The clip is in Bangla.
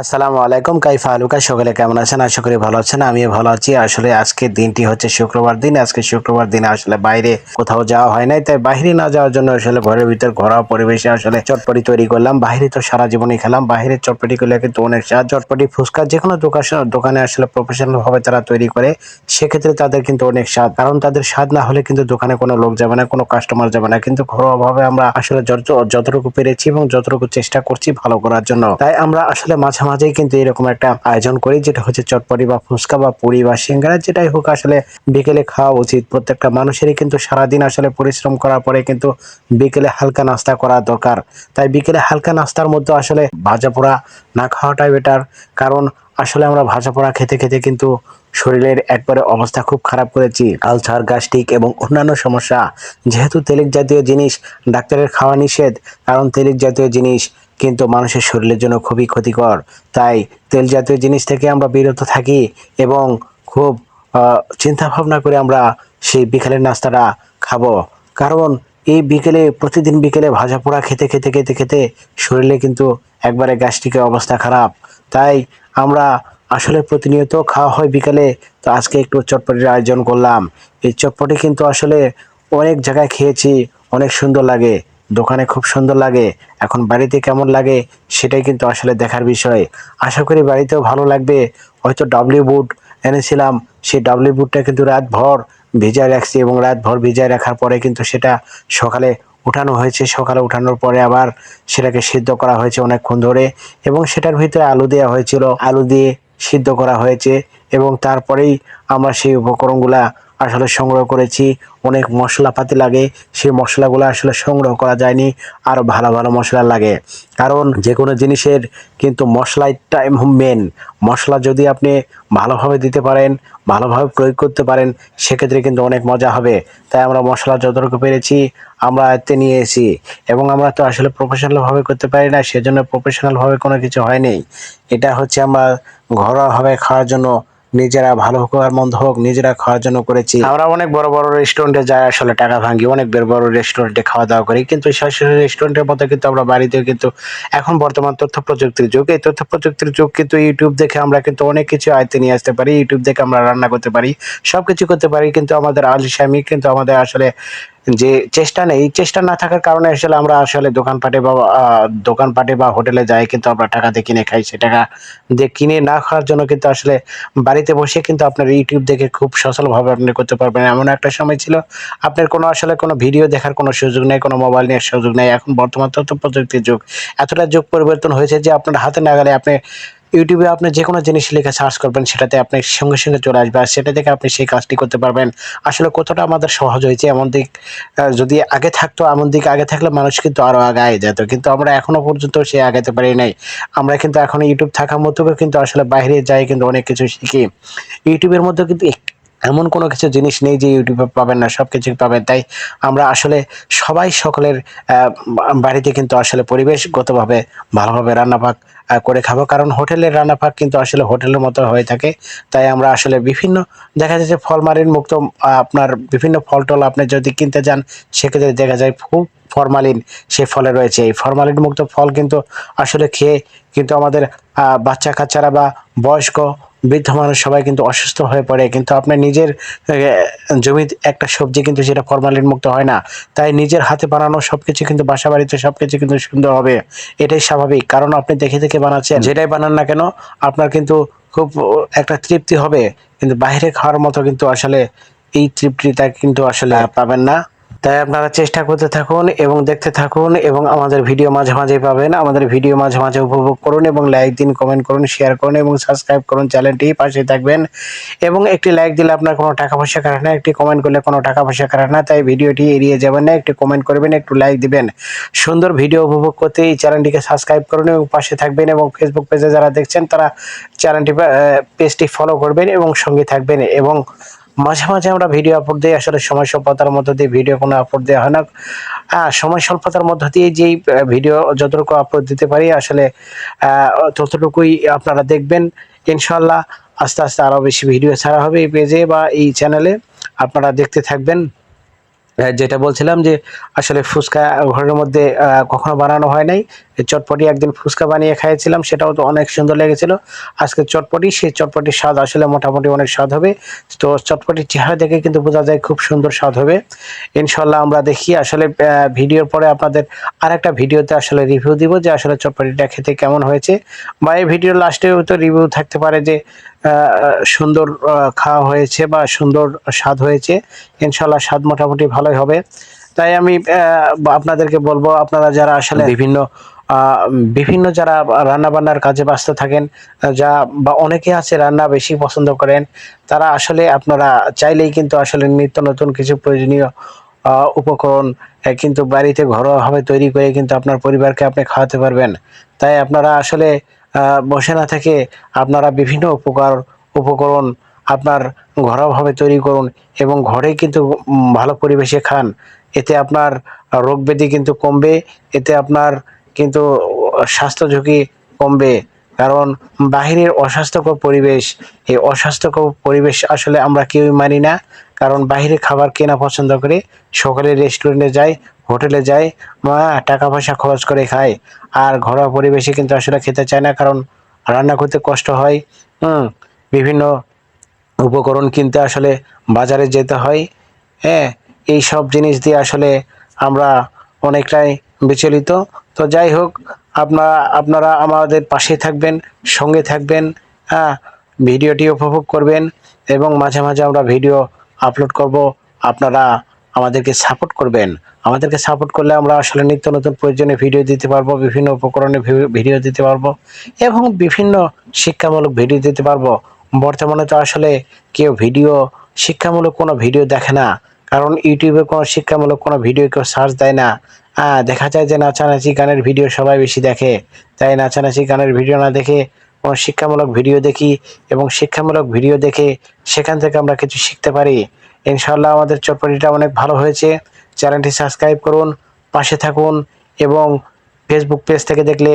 আসসালামু আলাইকুম, কাইফা আলুকা, সকলে কেমন আছেন? আশা করি ভালো আছেন, আমিও ভালো আছি। আসলে আজকের দিনটি হচ্ছে শুক্রবার দিন। আজকে শুক্রবার দিনে আসলে বাইরে কোথাও যাওয়া হয় নাই, তাই বাইরে না যাওয়ার জন্য আসলে ঘরের ভিতর ঘরোয়া পরিবেশে আসলে চটপটি তৈরি করলাম। বাইরে তো সারা জীবনই খেলাম বাইরের চটপটি করলে কিন্তু অনেক স্বাদ। চটপটি, ফুচকা যে কোনো দোকান দোকানে আসলে প্রফেশনাল ভাবে তারা তৈরি করে, সেক্ষেত্রে তাদের কিন্তু অনেক স্বাদ। কারণ তাদের স্বাদ না হলে কিন্তু দোকানে কোনো লোক যাবে না, কোনো কাস্টমার যাবে না। কিন্তু ঘরোয়া ভাবে আমরা আসলে যত, যতটুকু পেরেছি এবং যতটুকু চেষ্টা করছি ভালো করার জন্য। তাই আমরা আসলে মাঝে মাঝেই কিন্তু এরকম একটা আয়োজন করি, যেটা হচ্ছে চটপটি বা ফুচকা বা পুরি বা সিঙ্গারা, যেটাই হোক আসলে বিকেলে খাওয়া উচিত। প্রত্যেকটা মানুষেরই কিন্তু সারাদিন আসলে পরিশ্রম করার পরে কিন্তু বিকেলে হালকা নাস্তা করা দরকার। তাই বিকেলে হালকা নাস্তার মধ্যে আসলে ভাজা পোড়া না খাওয়াটাই বেটার কারণ আসলে আমরা ভাজা পোড়া খেতে খেতে কিন্তু শরীরের একবারে অবস্থা খুব খারাপ করেছি। আলসার, গ্যাস্ট্রিক এবং অন্যান্য সমস্যা, যেহেতু তেলিক জাতীয় জিনিস ডাক্তারের খাওয়া নিষেধ, কারণ তেলিক জাতীয় জিনিস কিন্তু মানুষের শরীরের জন্য খুবই ক্ষতিকর। তাই তেল জাতীয় জিনিস থেকে আমরা বিরত থাকি এবং খুব চিন্তা ভাবনা করে আমরা সেই বিকেলের নাস্তাটা খাব। কারণ এই বিকেলে, প্রতিদিন বিকেলে ভাজা পোড়া খেতে খেতে খেতে খেতে শরীরে কিন্তু একবারে গ্যাস্ট্রিকের অবস্থা খারাপ। তাই আমরা আসলে প্রতিনিয়ত খাওয়া হয় বিকেলে। তো আজকে একটু চটপটির আয়োজন করলাম। এই চটপটি কিন্তু আসলে অনেক জায়গায় খেয়েছি, অনেক সুন্দর লাগে। দোকানে খুব সুন্দর লাগে, এখন বাড়িতে কেমন লাগে সেটাই কিন্তু আসলে দেখার বিষয়। আশা করি বাড়িতেও ভালো লাগবে, হয়তো ডাব্লিউ বুট এনেছিলাম, সেই ডাব্লিউ বুটটা কিন্তু রাত ভর ভিজায় রাখছি এবং রাত ভর ভিজায় রাখার পরে কিন্তু সেটা সকালে উঠানো হয়েছে, সকালে উঠানোর পরে আবার সেটাকে সিদ্ধ করা হয়েছে অনেকক্ষণ ধরে এবং সেটার ভিতরে আলু দেওয়া হয়েছিল, আলু দিয়ে সিদ্ধ করা হয়েছে এবং তারপরেই আমরা সেই উপকরণগুলা আসলে সংগ্রহ করেছি। অনেক মশলাপাতি লাগে। সেই মশলাগুলো আসলে সংগ্রহ করা যায়নি। আরও ভালো ভালো মশলা লাগে। কারণ যে কোনো জিনিসের কিন্তু মশলাটাই মেন মশলা যদি আপনি ভালোভাবে দিতে পারেন, ভালোভাবে প্রয়োগ করতে পারেন, সেক্ষেত্রে কিন্তু অনেক মজা হবে। তাই আমরা মশলা যতটুকু পেরেছি, আমরা আয়ত্তে নিয়ে এসেছি। এবং আমরা তো আসলে প্রফেশনালভাবে করতে পারি না, সেজন্য প্রফেশনালভাবে কোনো কিছু হয়নি। এটা হচ্ছে আমরা ঘরোয়াভাবে খাওয়ার জন্য নিজেরা ভালো হোক আর মন্দ হোক নিজেরা খাওয়ার জন্য করেছি। আমরা অনেক বড় বড় রেস্টুরেন্টে যাই, আসলে টাকা ভাঙি অনেক বড় বড় রেস্টুরেন্টে খাওয়া দাওয়া করি। কিন্তু সরাসরি রেস্টুরেন্টের মতো কিন্তু আমরা বাড়িতেও কিন্তু এখন বর্তমান তথ্য প্রযুক্তির যুগ। এই তথ্য প্রযুক্তির যুগ কিন্তু ইউটিউব দেখে আমরা কিন্তু অনেক কিছু আয়ত্তে নিয়ে আসতে পারি ইউটিউব দেখে আমরা রান্না করতে পারি সব কিছু করতে পারি। কিন্তু আমাদের আলসামি কিন্তু আমাদের আসলে যে চেষ্টা নেই, চেষ্টা না থাকার কারণে আসলে আমরা আসলে দোকানপাটে বা দোকানপাটে বা হোটেলে যাই কিন্তু আমরা টাকা দিয়ে কিনে খাই। সে টাকা দিয়ে কিনে না খাওয়ার জন্য কিন্তু আসলে বাড়িতে বসে কিন্তু আপনার ইউটিউব দেখে খুব সচলভাবে আপনি করতে পারবেন। এমন একটা সময় ছিল, আপনার কোনো আসলে কোনো ভিডিও দেখার কোনো সুযোগ নেই, কোনো মোবাইল নেওয়ার সুযোগ নেই। এখন বর্তমান তথ্য প্রযুক্তির যুগ, এতটা যুগ পরিবর্তন হয়েছে যে আপনার হাতে নাগালে আপনি ইউটিউবে আপনি যে কোনো জিনিস লিখে সার্চ করবেন, সেটাতে আপনি সঙ্গে সঙ্গে চলে আসবে আর সেটা থেকে আপনি সেই কাজটি করতে পারবেন। আসলে কতটা আমাদের সহজ হয়েছে, এমন দিক যদি আগে থাকতো, এমন দিক আগে থাকলে মানুষ কিন্তু আরও আগায় যেত। কিন্তু আমরা এখনও পর্যন্ত সে আগাতে পারি নাই। আমরা কিন্তু এখন ইউটিউব থাকা মতো কিন্তু আসলে বাইরে যাই কিন্তু অনেক কিছু শিখি। ইউটিউবের মধ্যে কিন্তু এমন কোনো কিছু জিনিস নেই যে ইউটিউবে পাবেন না সব কিছু পাবেন। তাই আমরা আসলে সবাই সকলের বাড়িতে কিন্তু আসলে পরিবেশগতভাবে ভালোভাবে আহ, করে খাব। কারণ হোটেলের রান্নাপাক কিন্তু আসলে হোটেলের মতো হয়ে থাকে। তাই আমরা আসলে বিভিন্ন দেখা যাচ্ছে ফলমারিন মুক্ত আপনার বিভিন্ন ফল টল আপনি যদি কিনতে যান সেক্ষেত্রে দেখা যায় খুব ফরমালিন সে ফলে রয়েছে। এই ফরমালিন মুক্ত ফল কিন্তু আসলে খেয়ে কিন্তু আমাদের বাচ্চা কাচ্চারা বা বয়স্ক বৃদ্ধ মানুষ সবাই কিন্তু অসুস্থ হয়ে পড়ে কিন্তু আপনার নিজের জমির একটা সবজি কিন্তু সেটা ফরমালিন মুক্ত হয় না। তাই নিজের হাতে বানানো সবকিছু কিন্তু বাসা বাড়িতে সবকিছু কিন্তু সুন্দর হবে। এটাই স্বাভাবিক। কারণ আপনি দেখে দেখে বানাচ্ছেন। যেটাই বানান না কেন আপনার কিন্তু খুব একটা তৃপ্তি হবে। কিন্তু বাইরে খাওয়ার মতো কিন্তু আসলে এই তৃপ্তিটা কিন্তু আসলে পাবেন না। তাই আপনারা চেষ্টা করতে থাকুন এবং দেখতে থাকুন এবং আমাদের ভিডিও মাঝে মাঝে পাবেন। আমাদের ভিডিও মাঝে মাঝে উপভোগ করুন এবং লাইক দিন কমেন্ট করুন শেয়ার করুন এবং সাবস্ক্রাইব করুন চ্যানেলটি পাশে থাকবেন। এবং একটি লাইক দিলে আপনার কোনো টাকা পয়সা কাটে না, একটি কমেন্ট করলে কোনো টাকা পয়সা কাটে না, তাই ভিডিওটি এড়িয়ে যাবেন না, একটু কমেন্ট করবেন, একটু লাইক দিবেন। সুন্দর ভিডিও উপভোগ করতে এই চ্যানেলটিকে সাবস্ক্রাইব করুন এবং পাশে থাকবেন এবং ফেসবুক পেজে যারা দেখছেন, তারা চ্যানেলটি পেজটি ফলো করবেন এবং সঙ্গে থাকবেন এবং মাঝে মাঝে আমরা ভিডিও আপলোড দিই, আসলে সময় স্বল্পতার মধ্য দিয়ে ভিডিও কোনো আপলোড দেওয়া হয় না। হ্যাঁ সময় স্বল্পতার মধ্য দিয়ে যেই ভিডিও যতটুকু আপলোড দিতে পারি, আসলে ততটুকুই আপনারা দেখবেন। ইনশাল্লাহ আস্তে আস্তে আরও বেশি ভিডিও ছাড়া হবে এই পেজে বা এই চ্যানেলে আপনারা দেখতে থাকবেন। যেটা বলছিলাম যে, আসলে ফুচকা ঘরের মধ্যে কখনো বানানো হয় নাই। চটপটি একদিন ফুচকা বানিয়ে খাইয়েছিলাম, সেটাও তো অনেক সুন্দর লেগেছিল। আজকে চটপটি, সেই চটপটির স্বাদ আসলে মোটামুটি অনেক স্বাদ হবে। তো চটপটির চেহারা দেখে কিন্তু বোঝা যায় খুব সুন্দর স্বাদ হবে। ইনশাল্লাহ আমরা দেখি, আসলে ভিডিওর পরে আপনাদের আর একটা ভিডিওতে আসলে রিভিউ দিব যে আসলে চটপটিটা খেতে কেমন হয়েছে। বা এই ভিডিওর লাস্টেও তো রিভিউ থাকতে পারে যে সুন্দর খাওয়া হয়েছে বা সুন্দর স্বাদ হয়েছে। ইনশাল্লাহ স্বাদ মোটামুটি ভালোই হবে। তাই আমি আপনাদেরকে বলব, আপনারা যারা আসলে বিভিন্ন বিভিন্ন যারা রান্না বান্নার কাজে ব্যস্ত থাকেন যা বা অনেকে আছে রান্না বেশি পছন্দ করেন, তারা আসলে আপনারা চাইলেই কিন্তু আসলে নিত্য নতুন কিছু প্রয়োজনীয় উপকরণ কিন্তু বাড়িতে ঘরোয়াভাবে তৈরি করে কিন্তু আপনার পরিবারকে আপনি খাওয়াতে পারবেন। তাই আপনারা আসলে বসে না থেকে আপনারা বিভিন্ন উপকার, উপকরণ আপনার ঘরোয়াভাবে তৈরি করুন এবং ঘরে কিন্তু ভালো পরিবেশে খান। এতে আপনার রোগ ব্যাধি কিন্তু কমবে, এতে আপনার কিন্তু স্বাস্থ্য ঝুঁকি কমবে। কারণ বাহিরের অস্বাস্থ্যকর পরিবেশ, এই অস্বাস্থ্যকর পরিবেশ আসলে আমরা কেউই মানি না। কারণ বাইরে খাবার কেনা পছন্দ করে? সকালে রেস্টুরেন্টে যাই হোটেলে যাই মা টাকা পয়সা খরচ করে খায়। আর ঘরোয়া পরিবেশে কিন্তু আসলে খেতে চায় না, কারণ রান্না করতে কষ্ট হয়। হুম, বিভিন্ন উপকরণ কিনতে আসলে বাজারে যেতে হয়। হ্যাঁ এই সব জিনিস দিয়ে আসলে আমরা অনেকটাই বিচলিত। তো যাই হোক, আপনারা আপনারা আমাদের পাশে থাকবেন, সঙ্গে থাকবেন হ্যাঁ ভিডিওটি উপভোগ করবেন এবং মাঝে মাঝে আমরা ভিডিও আপলোড করব। আপনারা আমাদেরকে সাপোর্ট করবেন। আমাদেরকে সাপোর্ট করলে আমরা আসলে নিত্য নতুন প্রয়োজনীয় ভিডিও দিতে পারব, বিভিন্ন উপকরণে ভিডিও দিতে পারব এবং বিভিন্ন শিক্ষামূলক ভিডিও দিতে পারব। বর্তমানে তো আসলে কেউ ভিডিও শিক্ষামূলক কোনো ভিডিও দেখে না। কারণ ইউটিউবে কোনো শিক্ষামূলক কোনো ভিডিও কেউ সার্চ দেয় না। দেখা যায় যে নাচানাচি গানের ভিডিও সবাই বেশি দেখে। তাই নাচানাচি গানের ভিডিও না দেখে কোনো শিক্ষামূলক ভিডিও দেখি এবং শিক্ষামূলক ভিডিও দেখে সেখান থেকে আমরা কিছু শিখতে পারি। ইনশাল্লাহ আমাদের চটপটিটা অনেক ভালো হয়েছে। চ্যানেলটি সাবস্ক্রাইব করুন, পাশে থাকুন এবং ফেসবুক পেজ থেকে দেখলে